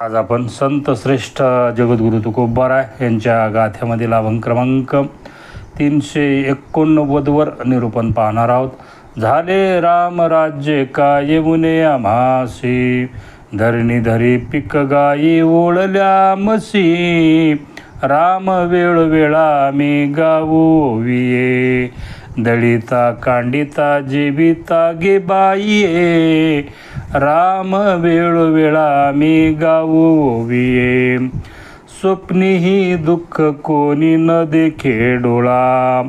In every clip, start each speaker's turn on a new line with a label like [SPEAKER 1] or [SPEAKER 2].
[SPEAKER 1] आज आपण संत श्रेष्ठ जगद्गुरु तुकोबारा यांच्या गाथ्यामधील अभंग क्रमांक तीनशे एकोणनव्वदवर निरूपण पाहणार आहोत. झाले राम राज्य काय मुने आम्हासी धरणी धरी पिक गाई ओळल्या मसी राम वेळ वेळा मी गाऊ विये दळिता कांडिता जेबिता गे बाईये. राम वेळोवेळा मी गाऊ स्वप्नीही दुःख कोणी न देखे डोळा.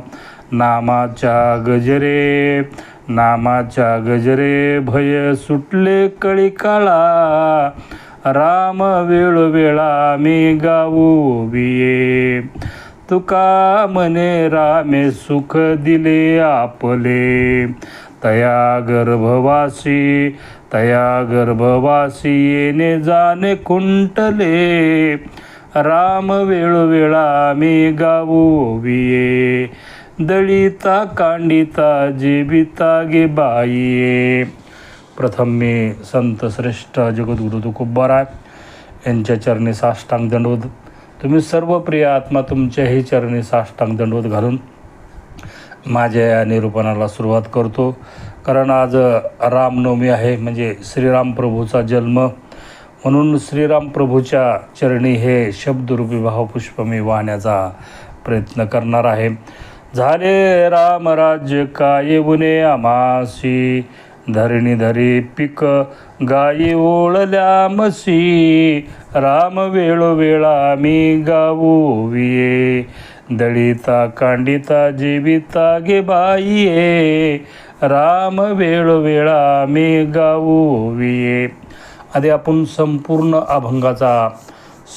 [SPEAKER 1] नामाच्या गजरे नामाच्या गजरे भय सुटले कळी काळा राम वेळोवेळा मी गाऊ ओविये तुका मने रामे सुख दिले आपले. तया गर्भवासी तया गर्भवासी येणे जाणे कुंटले राम वेळोवेळा मी गाऊ विये. दळिता कांडिता जीविता गे बाईये. प्रथम मी संत श्रेष्ठ जगद्गुरु तुकोबारा यांच्या चरणी साष्टांग दंडवत तुम्ही सर्व प्रिय आत्मा तुमच्याही चरणी साष्टांग दंडवत घालून माझ्या या निरूपणाला सुरुवात करतो. कारण आज रामनवमी आहे म्हणजे श्रीराम प्रभूचा जन्म. म्हणून श्रीराम प्रभूच्या चरणी हे शब्दरूपी भावपुष्प मी वाहण्याचा प्रयत्न करणार आहे. झाले राम राज्य काय उने आमासी धरणी धरी पिक गायी ओळल्या मसी राम वेळोवेळा मी गाऊ विये. दळिता कांडिता जीविता गे बाईये राम वेळोवेळा मी गाऊ विये आधी आपण संपूर्ण अभंगाचा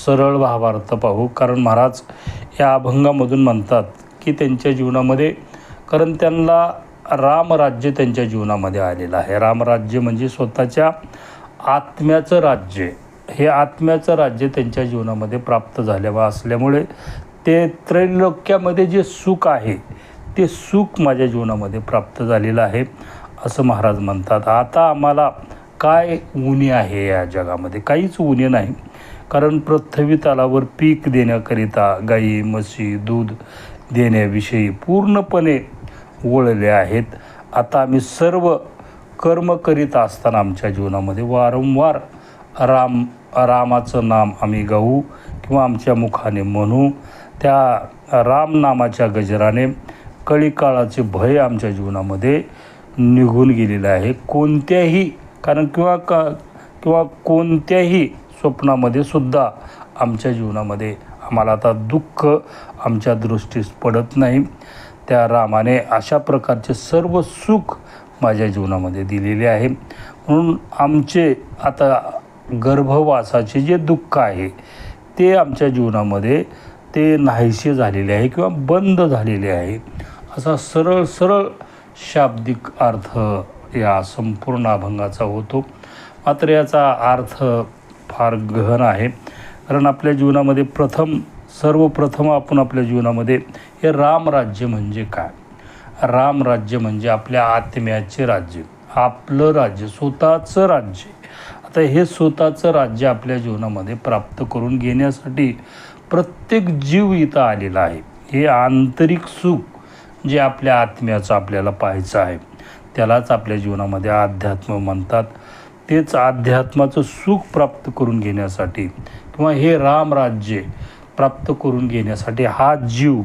[SPEAKER 1] सरळ भावार्थ पाहू कारण महाराज या अभंगामधून म्हणतात की त्यांच्या जीवनामध्ये कारण त्यांना रामराज्य त्यांच्या जीवनामध्ये आलेलं आहे. रामराज्य म्हणजे स्वतःच्या आत्म्याचं राज्य. हे आत्म्याचं राज्य त्यांच्या जीवनामध्ये प्राप्त झाल्यावर असल्यामुळे ते त्रैलोक्यामध्ये जे सुख आहे ते सुख माझ्या जीवनामध्ये प्राप्त झालेलं आहे असं महाराज म्हणतात. आता आम्हाला काय उणे आहे या जगामध्ये? काहीच उणे नाही. कारण पृथ्वी तलावर पीक देण्याकरिता गाई म्हशी दूध देण्याविषयी पूर्णपणे वळले आहेत. आता आम्ही सर्व कर्म करीत असताना आमच्या जीवनामध्ये वारंवार राम रामाचं नाम आम्ही गाऊ किंवा आमच्या मुखाने म्हणू. त्या रामनामाच्या गजराने कळीकाळाचे भय आमच्या जीवनामध्ये निघून गेलेलं आहे. कोणत्याही कारण किंवा का किंवा कोणत्याही स्वप्नामध्ये सुद्धा आमच्या जीवनामध्ये आम्हाला आता दुःख आमच्या दृष्टीस पडत नाही. त्या रामाने अशा प्रकारचे सर्व सुख माझ्या जीवनामध्ये दिलेले आहे. म्हणून आमचे आता गर्भवासाचे जे दुःख आहे ते आमच्या जीवनामध्ये ते नाहीसे झालेले आहे किंवा बंद झालेले आहे. असा सरळ सरळ शाब्दिक अर्थ या संपूर्ण अभंगाचा होतो. मात्र याचा अर्थ फार गहन आहे. कारण आपल्या जीवनामध्ये प्रथम सर्वप्रथम आपण आपल्या जीवनामध्ये हे रामराज्य म्हणजे काय? रामराज्य म्हणजे आपल्या आत्म्याचे राज्य. आपलं राज्य स्वतःचं राज्य. आता हे स्वतःचं राज्य आपल्या जीवनामध्ये प्राप्त करून घेण्यासाठी प्रत्येक जीव इथं आलेला आहे. हे आंतरिक सुख जे आपल्या आत्म्याचं आपल्याला पाहायचं आहे त्यालाच आपल्या जीवनामध्ये अध्यात्म म्हणतात. तेच अध्यात्माचं सुख प्राप्त करून घेण्यासाठी किंवा हे रामराज्य प्राप्त करून घेण्यासाठी हा जीव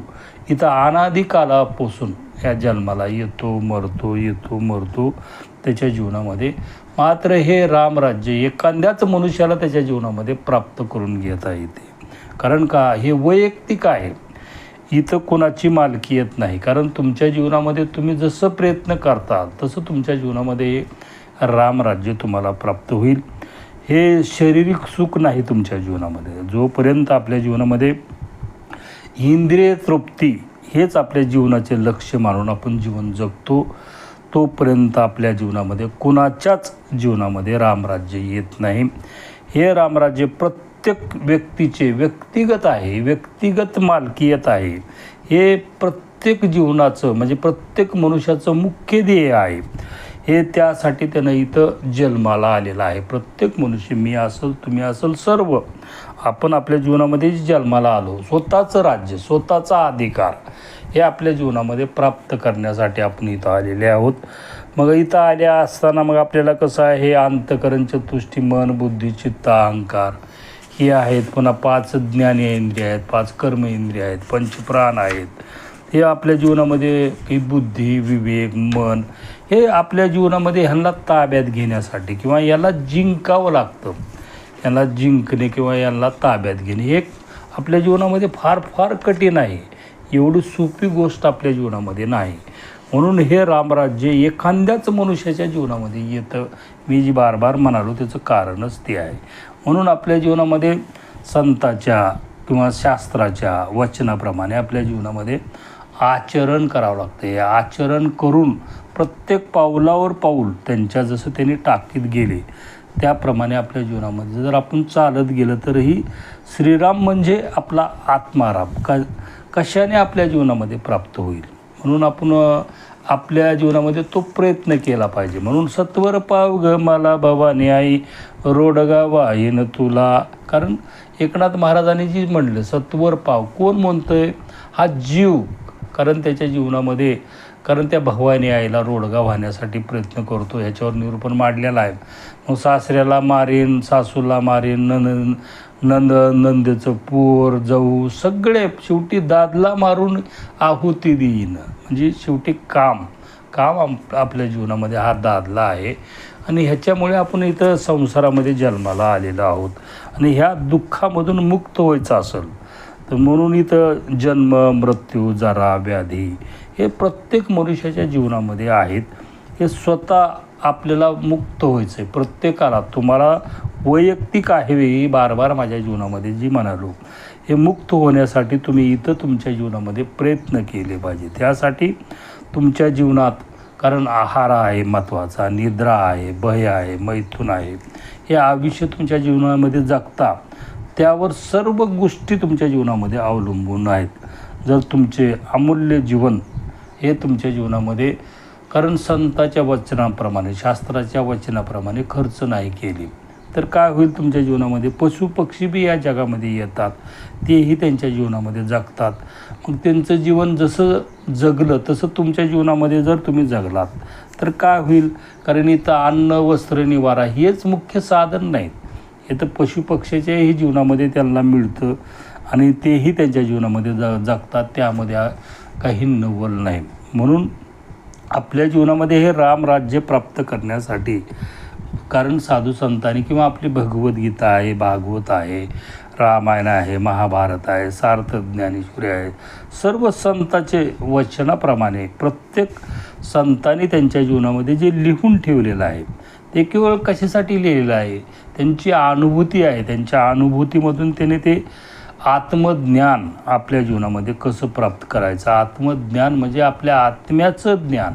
[SPEAKER 1] इथं अनादिकालापासून या जन्माला येतो मरतो येतो मरतो त्याच्या जीवनामध्ये मात्र हे रामराज्य एखाद्याच मनुष्याला त्याच्या जीवनामध्ये प्राप्त करून घेता येते. कारण का? हे वैयक्तिक आहे. इथं कोणाची मालकी येत नाही. कारण तुमच्या जीवनामध्ये तुम्ही जसं प्रयत्न करता तसं तुमच्या जीवनामध्ये रामराज्य तुम्हाला प्राप्त होईल. हे शारीरिक सुख नाही तुमच्या जीवनामध्ये. जोपर्यंत आपल्या जीवनामध्ये इंद्रिय तृप्ती हेच आपल्या जीवनाचे लक्ष मानून आपण जीवन जगतो तोपर्यंत आपल्या जीवनामध्ये कुणाच्याच जीवनामध्ये रामराज्य येत नाही. हे रामराज्य प्रत्येक प्रत्येक व्यक्तीचे व्यक्तिगत आहे व्यक्तिगत मालकीयत आहे. हे प्रत्येक जीवनाचं म्हणजे प्रत्येक मनुष्याचं मुख्य ध्येय आहे. हे त्यासाठी त्यानं इथं जन्माला आलेला आहे. प्रत्येक मनुष्य मी असेल तुम्ही असेल सर्व आपण आपल्या जीवनामध्ये जन्माला आलो. स्वतःचं राज्य स्वतःचा अधिकार हे आपल्या जीवनामध्ये प्राप्त करण्यासाठी आपण इथं आलेले आहोत. मग इथं आल्या असताना मग आपल्याला कसं आहे? हे अंतकरण चतुष्टी मन बुद्धी चित्त अहंकार हे आहेत पुन्हा पाच ज्ञान इंद्रिय आहेत पाच कर्म इंद्रिय आहेत पंचप्राण आहेत. हे आपल्या जीवनामध्ये की बुद्धी विवेक मन हे आपल्या जीवनामध्ये ह्यांना ताब्यात घेण्यासाठी किंवा याला जिंकावं लागतं. यांना जिंकणे किंवा यांना ताब्यात घेणे हे आपल्या जीवनामध्ये फार फार कठीण आहे. एवढी सोपी गोष्ट आपल्या जीवनामध्ये नाही. म्हणून हे रामराज्य एखाद्याच मनुष्याच्या जीवनामध्ये येतं. मी जी बार बार म्हणालो त्याचं कारणच ते आहे. म्हणून आपल्या जीवनामध्ये संताच्या किंवा शास्त्राच्या वचनाप्रमाणे आपल्या जीवनामध्ये आचरण करावं लागतं. आचरण करून प्रत्येक पावलावर पाऊल त्यांच्या जसं त्यांनी टाकीत गेले त्याप्रमाणे आपल्या जीवनामध्ये जर आपण चालत गेलं तरही श्रीराम म्हणजे आपला आत्माराम. क कशाने आपल्या जीवनामध्ये प्राप्त होईल? म्हणून आपण आपल्या जीवनामध्ये तो प्रयत्न केला पाहिजे. म्हणून सत्वर पाव ग मला भवानी आई रोडगा वाईन तुला. कारण एकनाथ महाराजांनी जी म्हणलं सत्वर पाव कोण म्हणतोय? हा जीव. कारण त्याच्या जीवनामध्ये कारण त्या भवानी आईला रोडगा वाहण्यासाठी प्रयत्न करतो ह्याच्यावर निरूपण मांडलेलं आहे. मग सासऱ्याला मारेन सासूला मारेन नंद नंद नंदेचं पोर जाऊ सगळे शेवटी दादला मारून आहुती देईन. म्हणजे शेवटी काम काम आप आपल्या जीवनामध्ये हा दादला आहे. आणि ह्याच्यामुळे आपण इथं संसारामध्ये जन्माला आलेलो आहोत. आणि ह्या दुःखामधून मुक्त व्हायचं असेल तर म्हणून इथं जन्म मृत्यू जरा व्याधी हे प्रत्येक मनुष्याच्या जीवनामध्ये आहेत. हे स्वतः आपल्याला मुक्त व्हायचं आहे प्रत्येकाला तुम्हाला वैयक्तिक आहे ही बार बार माझ्या जीवनामध्ये जी म्हणालो. हे मुक्त होण्यासाठी तुम्ही इथं तुमच्या जीवनामध्ये प्रयत्न केले पाहिजे. त्यासाठी तुमच्या जीवनात कारण आहार आहे महत्त्वाचा निद्रा आहे भय आहे मैथून आहे हे आयुष्य तुमच्या जीवनामध्ये जगता. त्यावर सर्व गोष्टी तुमच्या जीवनामध्ये अवलंबून आहेत. जर तुमचे अमूल्य जीवन हे तुमच्या जीवनामध्ये कारण संताच्या वचनाप्रमाणे शास्त्राच्या वचनाप्रमाणे खर्च नाही केली. तर काय होईल तुमच्या जीवनामध्ये? पशु पक्षी बी या जगामध्ये येतात. तेही त्यांच्या जीवनामध्ये जगतात. मग त्यांचं जीवन जसं जगलं तसं तुमच्या जीवनामध्ये जर तुम्ही जगलात तर काय होईल? कारण इथं अन्न वस्त्र निवारा हेच मुख्य साधन नाहीत. हे तर पशुपक्ष्याच्याही जीवनामध्ये त्यांना मिळतं आणि तेही त्यांच्या जीवनामध्ये ज जगतात. त्यामध्ये काही नवल नाही. म्हणून आपल्या जीवनामध्ये हे रामराज्य प्राप्त करण्यासाठी कारण साधू संतांनी किंवा आपली भगवद्गीता आहे भागवत आहे रामायण आहे महाभारत आहे सार्थ ज्ञानेश्वरी आहे सर्व संताचे वचनाप्रमाणे प्रत्येक संतांनी त्यांच्या जीवनामध्ये जे लिहून ठेवलेलं आहे ते केवळ कशासाठी लिहिलेलं आहे? त्यांची अनुभूती आहे त्यांच्या अनुभूतीमधून त्याने ते आत्मज्ञान आपल्या जीवनामध्ये कसं प्राप्त करायचं? आत्मज्ञान म्हणजे आपल्या आत्म्याचं ज्ञान.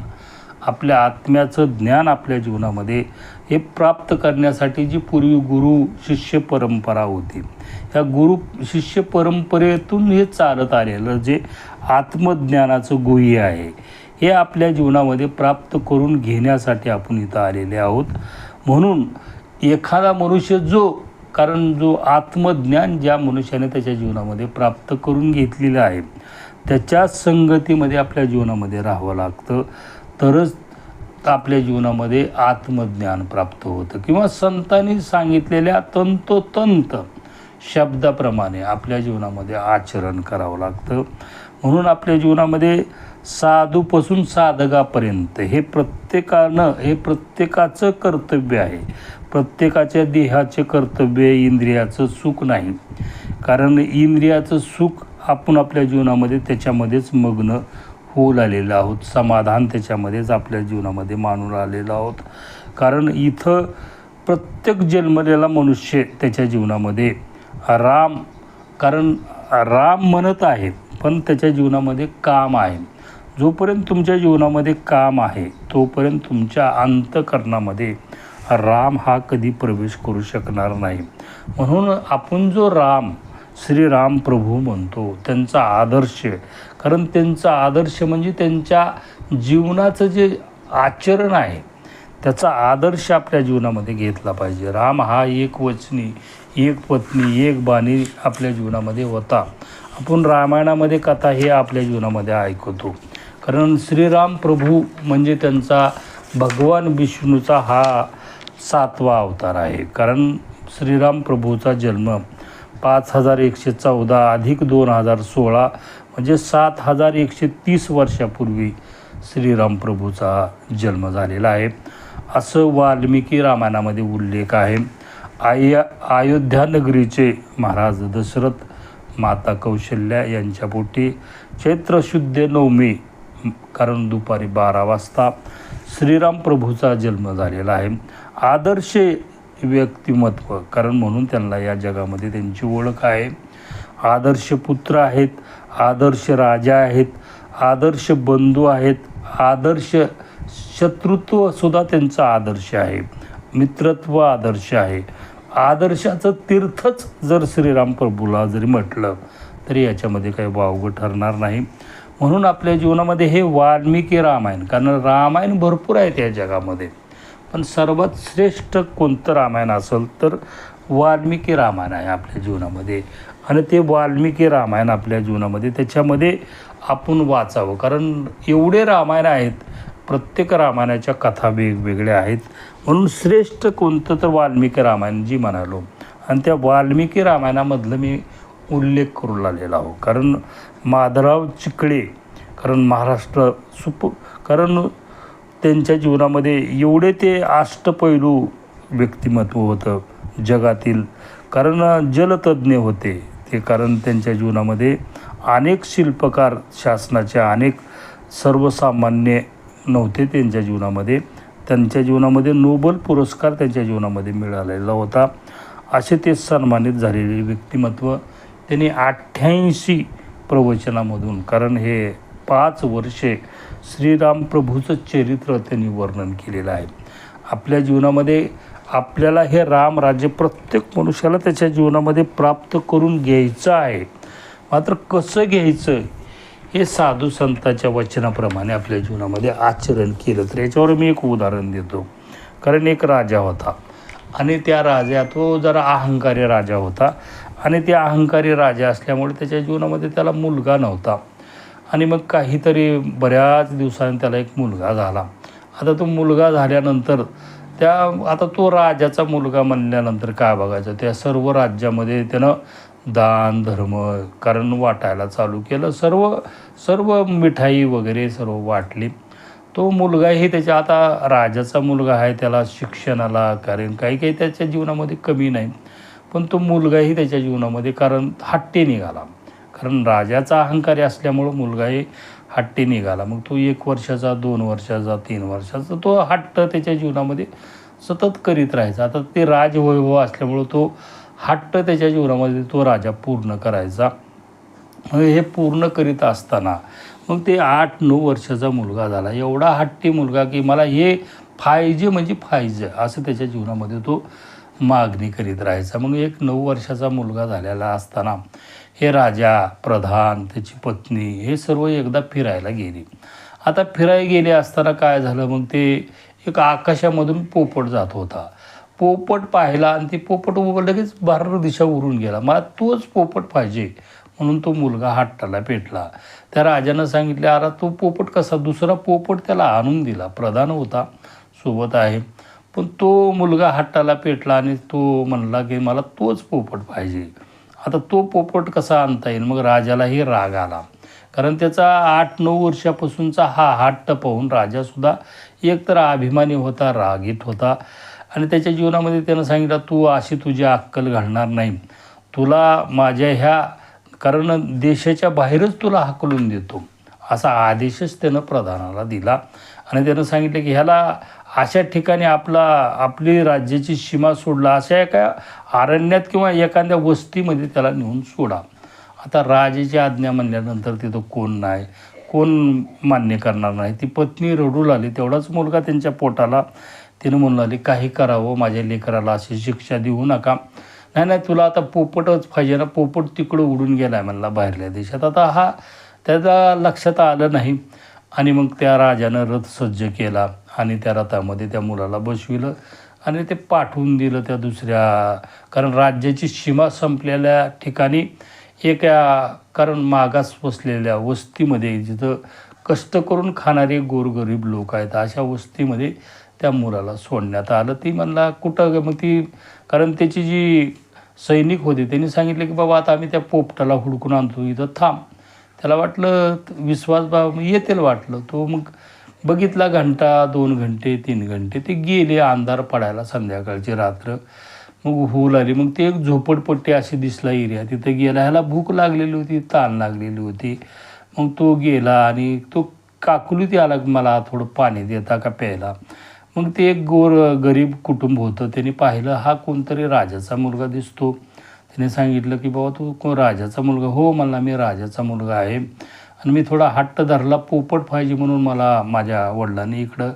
[SPEAKER 1] आपल्या आत्म्याचं ज्ञान आपल्या जीवनामध्ये हे प्राप्त करण्यासाठी जी पूर्वी गुरु शिष्य परंपरा होती. ह्या गुरु शिष्य परंपरेतून हे चालत आलेलं जे आत्मज्ञानाचं गुह्य आहे हे आपल्या जीवनामध्ये प्राप्त करून घेण्यासाठी आपण इथं आलेले आहोत. म्हणून एखादा मनुष्य जो कारण जो आत्मज्ञान ज्या मनुष्याने त्याच्या जीवनामध्ये प्राप्त करून घेतलेलं आहे त्याच्या संगतीमध्ये आपल्या जीवनामध्ये राहावं लागतं. तरच आपल्या जीवनामध्ये आत्मज्ञान प्राप्त होतं. किंवा संतांनी सांगितलेल्या तंतोतंत शब्दाप्रमाणे आपल्या जीवनामध्ये आचरण करावं लागतं. म्हणून आपल्या जीवनामध्ये साधूपासून साधकापर्यंत हे प्रत्येकानं हे प्रत्येकाचं कर्तव्य आहे. प्रत्येकाच्या देहाचे कर्तव्य इंद्रियाचं सुख नाही. कारण इंद्रियाचं सुख आपण आपल्या जीवनामध्ये त्याच्यामध्येच मग्न होऊ आलेलो आहोत. समाधान त्याच्यामध्येच आपल्या जीवनामध्ये मानून आलेलो आहोत. कारण इथं प्रत्येक जन्मलेला मनुष्य त्याच्या जीवनामध्ये राम कारण राम म्हणत आहे पण त्याच्या जीवनामध्ये काम आहे. जोपर्यंत तुमच्या जीवनामध्ये काम आहे तोपर्यंत तुमच्या अंतकरणामध्ये राम हा कधी प्रवेश करू शकणार नाही. म्हणून आपण जो राम श्रीराम प्रभू म्हणतो त्यांचा आदर्श कारण त्यांचा आदर्श म्हणजे त्यांच्या जीवनाचं जे आचरण आहे त्याचा आदर्श आपल्या जीवनामध्ये घेतला पाहिजे. राम हा एक वचनी एक पत्नी एक बाणी आपल्या जीवनामध्ये होता. आपण रामायणामध्ये कथा हे आपल्या जीवनामध्ये ऐकतो. कारण श्रीराम प्रभू म्हणजे त्यांचा भगवान विष्णूचा हा सातवा अवतार आहे. कारण श्रीराम प्रभूचा जन्म पाच हजार एकशे चौदा अधिक दोन हजार सोळा म्हणजे सात हजार एकशे तीस वर्षापूर्वी श्रीराम प्रभूचा जन्म झालेला आहे. असं वाल्मिकी रामायणामध्ये उल्लेख आहे. आय अयोध्या नगरीचे महाराज दशरथ माता कौशल्या यांच्या पोटी चैत्र शुद्ध नवमी कारण दुपारी बारा वाजता श्रीराम प्रभूचा जन्म झालेला आहे. आदर्श व्यक्तिमत्व कारण म्हणून त्यांना या जगामध्ये त्यांची ओळख आहे. आदर्श पुत्र आहेत आदर्श राजा आहेत आदर्श बंधू आहेत आदर्श शत्रुत्वसुद्धा त्यांचा आदर्श आहे. मित्रत्व आदर्श आहे. आदर्शाचं तीर्थच जर श्रीराम प्रभूला जरी म्हटलं तरी याच्यामध्ये काही वावगं ठरणार नाही. म्हणून आपल्या जीवनामध्ये हे वाल्मिकी रामायण कारण रामायण भरपूर आहेत या जगामध्ये. पण सर्वात श्रेष्ठ कोणतं रामायण असेल तर वाल्मिकी रामायण आहे आपल्या जीवनामध्ये. आणि ते वाल्मिकी रामायण आपल्या जीवनामध्ये त्याच्यामध्ये आपण वाचावं. कारण एवढे रामायण आहेत प्रत्येक रामायणाच्या कथा वेगवेगळ्या आहेत. म्हणून श्रेष्ठ कोणतं तर वाल्मिकी रामायण जी म्हणालो. आणि त्या वाल्मिकी रामायणामधलं मी उल्लेख करू लागलेला आहो. कारण माधवराव चिकळे कारण महाराष्ट्र सुप कारण त्यांच्या जीवनामध्ये एवढे ते अष्टपैलू व्यक्तिमत्व होतं जगातील. कारण जलतज्ज्ञ होते. ते कारण त्यांच्या जीवनामध्ये अनेक शिल्पकार शासनाच्या अनेक सर्वसामान्य नव्हते त्यांच्या जीवनामध्ये. त्यांच्या जीवनामध्ये नोबल पुरस्कार त्यांच्या जीवनामध्ये मिळालेला होता. असे ते सन्मानित झालेले व्यक्तिमत्व त्यांनी अठ्ठ्याऐंशी प्रवचनामधून कारण हे पाच वर्षे श्रीराम प्रभूचं चरित्र त्यांनी वर्णन केलेलं आहे. आपल्या जीवनामध्ये आपल्याला हे राम राज्य प्रत्येक मनुष्याला त्याच्या जीवनामध्ये प्राप्त करून घ्यायचं आहे. मात्र कसं घ्यायचं हे साधू संतांच्या वचनाप्रमाणे आपल्या जीवनामध्ये आचरण केलं तर याच्यावर मी एक उदाहरण देतो. कारण एक राजा होता आणि त्या राजा तो जरा अहंकारी राजा होता आणि त्या अहंकारी राजा असल्यामुळे त्याच्या जीवनामध्ये त्याला मुलगा नव्हता. आणि मग काहीतरी बऱ्याच दिवसांनी त्याला एक मुलगा झाला. आता तो मुलगा झाल्यानंतर त्या आता तो राजाचा मुलगा म्हणल्यानंतर काय बघायचं? त्या सर्व राज्यामध्ये त्यानं दान धर्म कारण वाटायला चालू केलं. सर्व सर्व मिठाई वगैरे सर्व वाटली. तो मुलगाही त्याच्या आता राजाचा मुलगा आहे त्याला शिक्षणाला कारण काही काही त्याच्या जीवनामध्ये कमी नाही. पण तो मुलगाही त्याच्या जीवनामध्ये कारण हट्टी निघाला. कारण राजाचा अहंकारी असल्यामुळं मुलगाही हट्टी निघाला. मग तो एक वर्षाचा दोन वर्षाचा तीन वर्षाचा तो हट्ट त्याच्या जीवनामध्ये सतत करीत राहायचा. आता ते राजवैभव असल्यामुळं तो हट्ट त्याच्या जीवनामध्ये तो राजा पूर्ण करायचा. मग हे पूर्ण करीत असताना मग ते आठ नऊ वर्षाचा मुलगा झाला. एवढा हट्टी मुलगा की मला हे फायजे म्हणजे फायजे असं त्याच्या जीवनामध्ये तो मागणी करीत राहायचा. मग एक नऊ वर्षाचा मुलगा झालेला असताना हे राजा प्रधान त्याची पत्नी हे सर्व एकदा फिरायला गेली. आता फिरायला गेले असताना काय झालं? मग ते एक आकाशामधून पोपट जात होता. पोपट पाहिला आणि ते पोपट उभं लगेच बारा दिशा उरून गेला. मला तोच पोपट पाहिजे म्हणून तो मुलगा हट्टाला पेटला. त्या राजानं सांगितले अरे तो पोपट कसा? दुसरा पोपट त्याला आणून दिला. प्रधान होता. सोबत आहे. पण तो मुलगा हट्टाला पेटला आणि तो म्हणला की मला तोच पोपट पाहिजे. आता तो पोपट कसा आणता येईल? मग राजालाही राग आला. कारण त्याचा आठ नऊ वर्षापासूनचा हा हट्ट पाहून राजासुद्धा एकतर अभिमानी होता रागीत होता. आणि त्याच्या जीवनामध्ये त्यानं सांगितलं तू अशी तुझी अक्कल घालणार नाही. तुला माझ्या ह्या कारण देशाच्या बाहेरच तुला हाकलून देतो. असा आदेशच त्यानं प्रधानाला दिला. आणि त्यानं सांगितलं की ह्याला अशा ठिकाणी आपला आपली राज्याची सीमा सोडला अशा एका अरण्यात किंवा एखाद्या वस्तीमध्ये त्याला नेऊन सोडा. आता राजाची आज्ञा म्हणल्यानंतर तिथं कोण नाही कोण मान्य करणार नाही. ती पत्नी रडू लागली. तेवढाच मुलगा त्यांच्या पोटाला तिनं म्हणू लागली काही करावं माझ्या लेकराला अशी शिक्षा देऊ नका. नाही नाही तुला आता पोपटच पाहिजे ना. पोपट तिकडं उडून गेला आहे म्हणला बाहेरल्या देशात. आता हा त्याचा लक्षात आलं नाही. आणि मग त्या राजानं रथ सज्ज केला. आणि त्या रथामध्ये त्या मुलाला बसविलं आणि ते पाठवून दिलं त्या दुसऱ्या कारण राज्याची सीमा संपलेल्या ठिकाणी एका कारण मागास बसलेल्या वस्तीमध्ये जिथं कष्ट करून खाणारे गोरगरीब लोक आहेत अशा वस्तीमध्ये त्या मुलाला सोडण्यात आलं. ती म्हणला कुठं मग ती कारण त्याची जी सैनिक होते त्यांनी सांगितलं की बाबा आता आम्ही त्या पोपटाला हुडकून आणतो इथं थांब. त्याला वाटलं विश्वास बा येतील वाटलं. तो मग बघितला घंटा दोन घंटे तीन घंटे ते गेले अंधार पडायला संध्याकाळची रात्र. मग होल आली मग ते एक झोपडपट्टी अशी दिसला एरिया. तिथं गेला ह्याला भूक लागलेली होती ताण लागलेली होती. मग तो गेला आणि तो काकुलीत आला मला थोडं पाणी देता का प्यायला. मग ते एक गोर गरीब कुटुंब होतं. त्यांनी पाहिलं हा कोणतरी राजाचा मुलगा दिसतो. त्याने सांगितलं की बाबा तू कोण राजाचा मुलगा? हो मला मी राजाचा मुलगा आहे. आणि मी थोडा हट्ट धरला पोपट पाहिजे म्हणून मला माझ्या वडिलांनी इकडं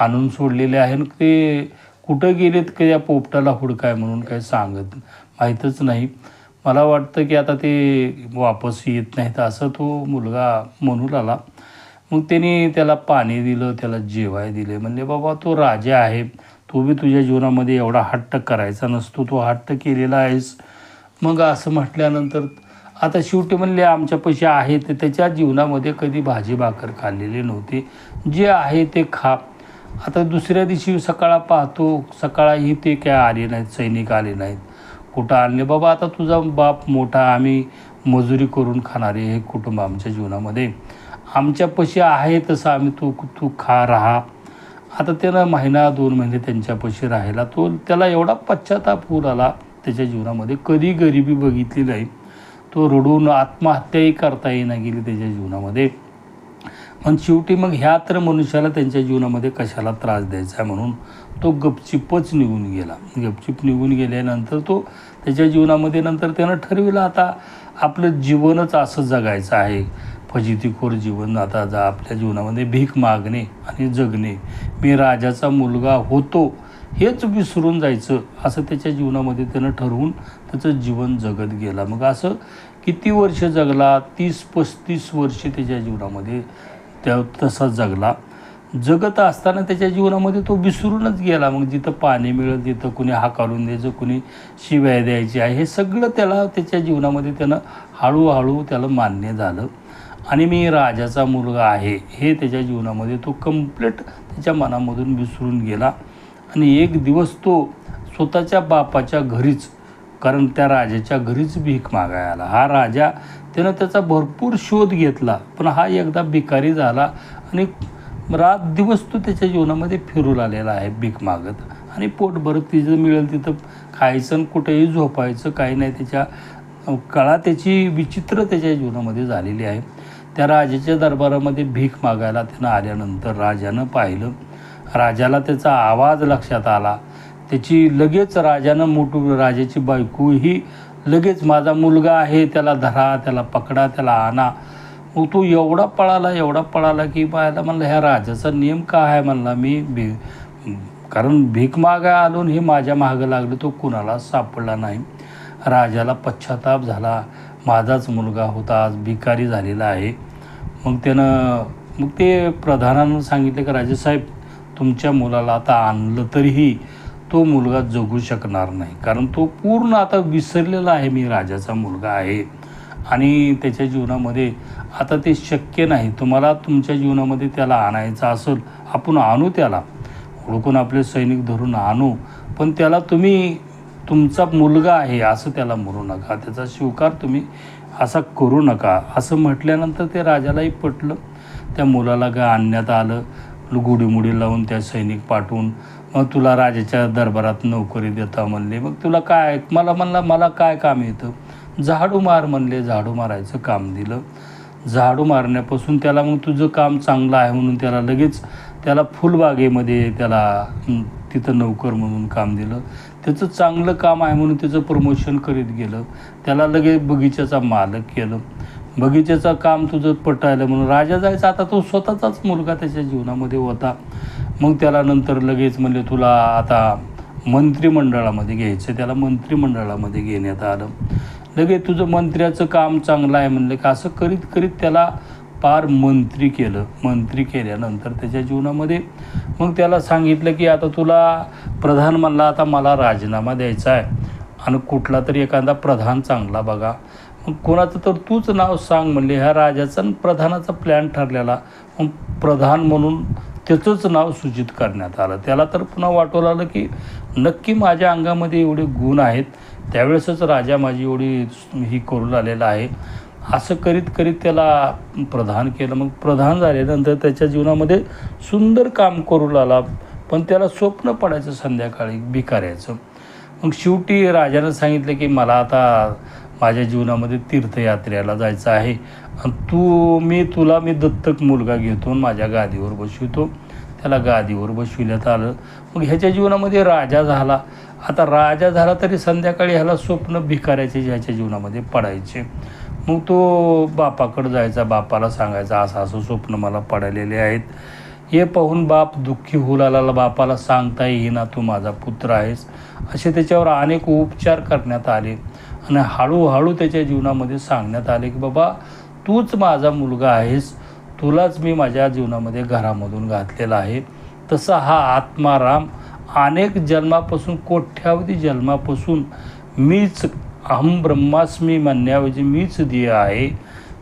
[SPEAKER 1] आणून सोडलेले आहे आणि ते कुठं गेलेत की या पोपटाला हुडकाय म्हणून काय सांगत माहीतच नाही. मला वाटतं की आता ते वापस येत नाहीत असं तो मुलगा म्हणू लागला मग त्यांनी त्याला पाणी दिलं त्याला जेवाय दिले. म्हणले बाबा तो राजा आहे. तो बी तुझ्या जीवनामध्ये एवढा हट्ट करायचा नसतो. तो हट्ट केलेला आहेस. मग असं म्हटल्यानंतर आता शेवटी म्हणले आमच्यापाशी आहे ते त्याच्या जीवनामध्ये कधी भाजी भाकर खाल्लेली नव्हती. जे आहे ते खा. आता दुसऱ्या दिवशी सकाळा पाहतो सकाळही ते काय आले नाहीत सैनिक आले नाहीत. कुठं आणले? बाबा आता तुझा बाप मोठा आम्ही मजुरी करून खाणारे हे कुटुंब आमच्या जीवनामध्ये. आमच्यापाशी आहे तसं आम्ही तू तू खा राहा. आता त्यानं महिना दोन महिने त्यांच्यापाशी राहिला. तो त्याला एवढा पश्चाताप होऊन आला त्याच्या जीवनामध्ये. कधी गरिबी बघितली नाही. तो रडून आत्महत्याही करता येईना गेली त्याच्या जीवनामध्ये. पण शेवटी मग ह्या तर मनुष्याला त्यांच्या जीवनामध्ये कशाला त्रास द्यायचा आहे म्हणून तो गपचिपच निघून गेला. गपचिप निघून गेल्यानंतर तो त्याच्या जीवनामध्ये नंतर त्यानं ठरविलं आता आपलं जीवनच असं जगायचं आहे. फजितीखोर जीवन आता जा आपल्या जीवनामध्ये भीक मागणे आणि जगणे. मी राजाचा मुलगा होतो. हेच विसरून जायचं असं त्याच्या जीवनामध्ये त्यानं ठरवून त्याचं जीवन जगत गेला. मग असं किती वर्ष जगला? तीस पस्तीस वर्षे त्याच्या जीवनामध्ये त्या तसा जगला. जगत असताना त्याच्या जीवनामध्ये तो विसरूनच गेला. मग जिथं पाणी मिळेल तिथं कुणी हाकालून द्यायचं कुणी शिव्या द्यायची आहे हे सगळं त्याला त्याच्या जीवनामध्ये त्यानं हळूहळू त्याला मान्य झालं. आणि मी राजाचा मुलगा आहे हे त्याच्या जीवनामध्ये तो कंप्लीट त्याच्या मनामधून विसरून गेला. आणि एक दिवस तो स्वतःच्या बापाच्या घरीच कारण त्या राजाच्या घरीच भीक मागायला आला. हा राजा त्यानं त्याचा भरपूर शोध घेतला पण हा एकदा भिकारी झाला आणि रात दिवस तो त्याच्या जीवनामध्ये फिरू आलेला आहे भीक मागत. आणि पोट भरत तिथं मिळेल तिथं खायचं आणि कुठेही झोपायचं काही नाही त्याच्या कळा त्याची विचित्र त्याच्या जीवनामध्ये झालेली आहे. त्या राजाच्या दरबारामध्ये भीक मागायला त्यानं आल्यानंतर राजानं पाहिलं राजाला त्याचा आवाज लक्षात आला. त्याची लगेच राजानं मोठू राजाची बायको ही लगेच माझा मुलगा आहे त्याला धरा त्याला पकडा त्याला आणा. मग तो एवढा पळाला एवढा पळाला की पाहायला म्हणलं ह्या राजाचा नियम काय आहे? म्हणला मी भी कारण भीक मागा आलो हे माझ्या मागं लागलं तो कुणाला सापडला नाही. राजाला पश्चाताप झाला माझाच मुलगा होता आज भिकारी झालेला आहे. मग त्यानं मग ते प्रधानानं सांगितलं की राजेसाहेब तुमच्या मुलाला आता आणलं तरीही तो मुलगा जगू शकणार नाही. कारण तो पूर्ण आता विसरलेला आहे मी राजाचा मुलगा आहे. आणि त्याच्या जीवनामध्ये आता ते शक्य नाही. तुम्हाला तुमच्या जीवनामध्ये त्याला आणायचं असेल आपण आणू त्याला. ओळखून आपले सैनिक धरून आणू. पण त्याला तुम्ही तुमचा मुलगा आहे असं त्याला म्हणू नका. त्याचा स्वीकार तुम्ही असा करू नका. असं म्हटल्यानंतर ते राजालाही पटलं. त्या मुलाला काय आणण्यात आलं. गुडीमुडी लावून त्या सैनिक पाठवून मग तुला राजाच्या दरबारात नोकरी देता म्हणले. मग तुला काय मला म्हणला मला काय काम येतं झाडू मार म्हणले झाडू मारायचं काम दिलं. झाडू मारण्यापासून त्याला मग तुझं काम चांगलं आहे म्हणून त्याला लगेच त्याला फुलबागेमध्ये त्याला तिथं नोकर म्हणून काम दिलं. त्याचं चांगलं काम आहे म्हणून त्याचं प्रमोशन करीत गेलं. त्याला लगेच बगीच्याचा मालक केलं. बगीचेचं काम तुझं पटायलं म्हणून राजा जायचा. आता तो स्वतःचाच मुलगा त्याच्या जीवनामध्ये होता. मग त्याला नंतर लगेच म्हणले तुला आता मंत्रिमंडळामध्ये घ्यायचं त्याला मंत्रिमंडळामध्ये घेण्यात आलं. लगेच तुझं मंत्र्याचं काम चांगलं आहे म्हणलं की? असं करीत करीत त्याला पार मंत्री केलं. मंत्री केल्यानंतर त्याच्या जीवनामध्ये मग त्याला सांगितलं की आता तुला प्रधान म्हणला आता मला राजीनामा द्यायचा आहे. आणि कुठला तरी एखादा प्रधान चांगला बघा. मग कोणाचं तर तूच नाव सांग म्हणले. ह्या राजाचा प्रधानाचा प्लॅन ठरलेला. मग प्रधान म्हणून त्याचंच नाव सूचित करण्यात आलं. त्याला तर पुन्हा वाटवलं आलं की नक्की माझ्या अंगामध्ये एवढे गुण आहेत. त्यावेळेसच राजा माझी एवढी ही करू लागलेला आहे. असं करीत करीत त्याला प्रधान केलं. मग प्रधान झाल्यानंतर त्याच्या जीवनामध्ये सुंदर काम करू लागला. पण त्याला स्वप्न पडायचं संध्याकाळी भिकाऱ्याचं. मग शेवटी राजानं सांगितलं की मला आता माझ्या जीवनामध्ये तीर्थयात्रेला जायचं आहे. आणि तू मी तुला मी दत्तक मुलगा घेतो माझ्या गादीवर बसवितो. त्याला गादीवर बसविण्यात आलं. मग ह्याच्या जीवनामध्ये राजा झाला. आता राजा झाला तरी संध्याकाळी ह्याला स्वप्न भिकाऱ्याचे ह्याच्या जीवनामध्ये पडायचे. मग तो बापाकडं जायचा बापाला सांगायचा असं असं स्वप्न मला पडलेले आहेत. हे पाहून बाप दुःखी होऊ लागला. बापाला सांगता येईना तू माझा पुत्र आहेस. असे त्याच्यावर अनेक उपचार करण्यात आले. आणि हळूहळू त्याच्या जीवनामध्ये सांगण्यात आले की बाबा तूच माझा मुलगा आहेस. तुलाच मी माझ्या जीवनामध्ये घरामधून घातलेला आहे. तसा हा आत्माराम अनेक जन्मापासून कोठ्यावधी जन्मापासून मीच अहम ब्रह्मास्मी म्हणण्याऐवजी मीच ध्येय आहे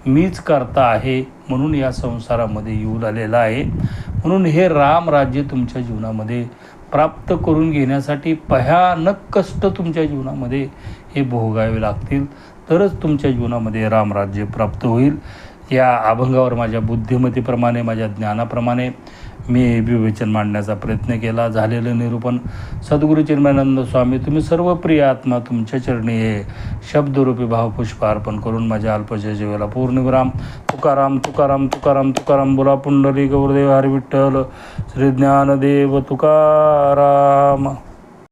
[SPEAKER 1] मीच करता आहे म्हणून या संसारामध्ये येऊ आलेला आहे. म्हणून हे राम राज्य तुमच्या जीवनामध्ये प्राप्त करून घेण्यासाठी भयानक कष्ट तुमच्या जीवनामध्ये हे भोगावे लागतील. तरच तुमच्या जीवनामध्ये रामराज्य प्राप्त होईल. या अभंगावर माझ्या बुद्धिमत्तेप्रमाणे माझ्या ज्ञानाप्रमाणे मी विवेचन मांडण्याचा प्रयत्न केला. झालेलं निरूपण सद्गुरू चिन्मयानंद स्वामी तुम्ही सर्व प्रिय आत्मा तुमच्या चरणी हे शब्दरूपी भावपुष्प अर्पण करून माझ्या अल्पशा जीवाला पूर्णविराम तुकाराम तुकाराम तुकाराम तुकाराम बोला पुंडली गौरदेव हरविठ्ठल श्री ज्ञानदेव तुकाराम.